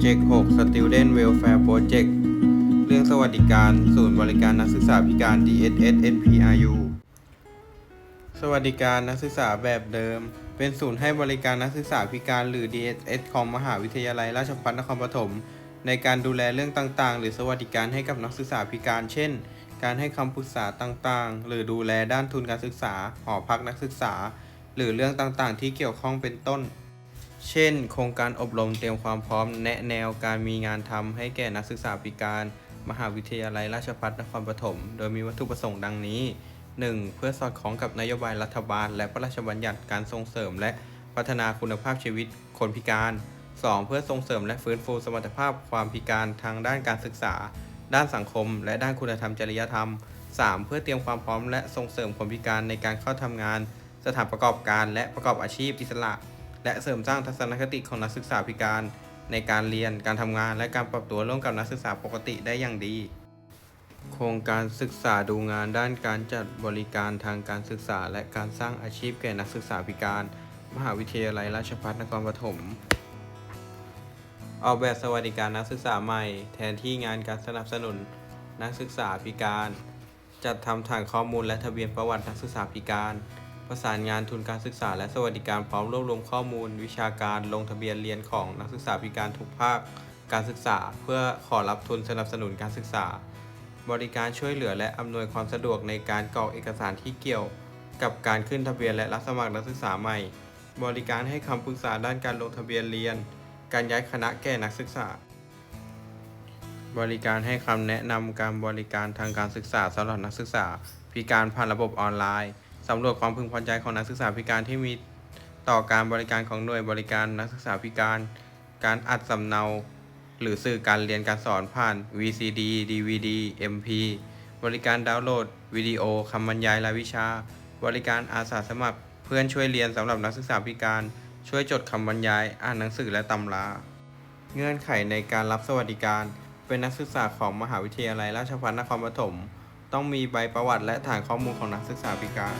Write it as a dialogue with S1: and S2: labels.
S1: เจกต์6 Student Welfare Project เรื่องสวัสดิการ ศูนย์บริการนักศึกษาพิการ DSS NPRU สวัสดิการนักศึกษาแบบเดิม เป็นศูนย์ให้บริการนักศึกษาพิการหรือ DSS ของมหาวิทยาลัยราชภัฏนครปฐมในการดูแลเรื่องต่างๆ หรือสวัสดิการให้กับนักศึกษาพิการ เช่น การให้คำปรึกษาต่างๆ หรือดูแลด้านทุนการศึกษา หอพักนักศึกษา หรือเรื่องต่างๆ ที่เกี่ยวข้องเป็นต้น เช่น โครงการอบรมเตรียมความพร้อม แนะแนวการมีงานทำให้แก่นักศึกษาพิการ มหาวิทยาลัยราชภัฏนครปฐม โดยมีวัตถุประสงค์ดังนี้ 1. เพื่อสอดคล้องกับนโยบายรัฐบาล และพระราชบัญญัติการส่งเสริม และพัฒนาคุณภาพชีวิตคนพิการ 2. เพื่อส่งเสริมและฟื้นฟูสมรรถภาพความพิการทางด้านการศึกษา ด้านสังคม และด้านคุณธรรมจริยธรรม 3. เพื่อเตรียมความพร้อมและส่งเสริมคนพิการในการเข้าทำงาน สถานประกอบการและประกอบอาชีพอิสระ และเสริมสร้างทัศนคติของนักศึกษาพิการ ในการเรียนการทำงานและการปรับตัวร่วมกับนักศึกษาปกติได้อย่างดี โครงการศึกษาดูงานด้านการจัดบริการทางการศึกษา และการสร้างอาชีพแก่นักศึกษาพิการ มหาวิทยาลัยราชภัฏนครปฐมออกแบบสวัสดิการนักศึกษาใหม่ แทนที่งานการสนับสนุนนักศึกษาพิการ จัดทำฐานข้อมูลและทะเบียนประวัตินักศึกษาพิการ ประสานงานทุนการศึกษา และสวัสดิการพร้อมรวบรวมข้อมูล วิชาการลงทะเบียนเรียนของนักศึกษาพิการทุกภาคการศึกษา เพื่อขอรับทุนสนับสนุนการศึกษา บริการช่วยเหลือและอำนวยความสะดวกในการกรอกเอกสารที่เกี่ยว กับการขึ้นทะเบียนและรับสมัครนักศึกษาใหม่ บริการให้คำปรึกษาด้านการลงทะเบียนเรียน การย้ายคณะแก่นักศึกษา บริการให้คำแนะนำการบริการทางการศึกษาสำหรับนักศึกษา พิการผ่านระบบออนไลน์ สำรวจความพึงพอใจของนักศึกษาพิการที่มีต่อการบริการของหน่วยบริการนักศึกษาพิการ การอัดสำเนา หรือสื่อการเรียนการสอนผ่าน VCD DVD MP บริการดาวน์โหลด วิดีโอคำบรรยายรายวิชา บริการอาสาสมัคร เพื่อนช่วยเรียนสำหรับนักศึกษาพิการ ช่วยจดคำบรรยาย อ่านหนังสือและตำรา เงื่อนไขในการรับสวัสดิการ เป็นนักศึกษาของมหาวิทยาลัยราชภัฏนครปฐม ต้องมีใบประวัติและฐานข้อมูลของนักศึกษาพิการ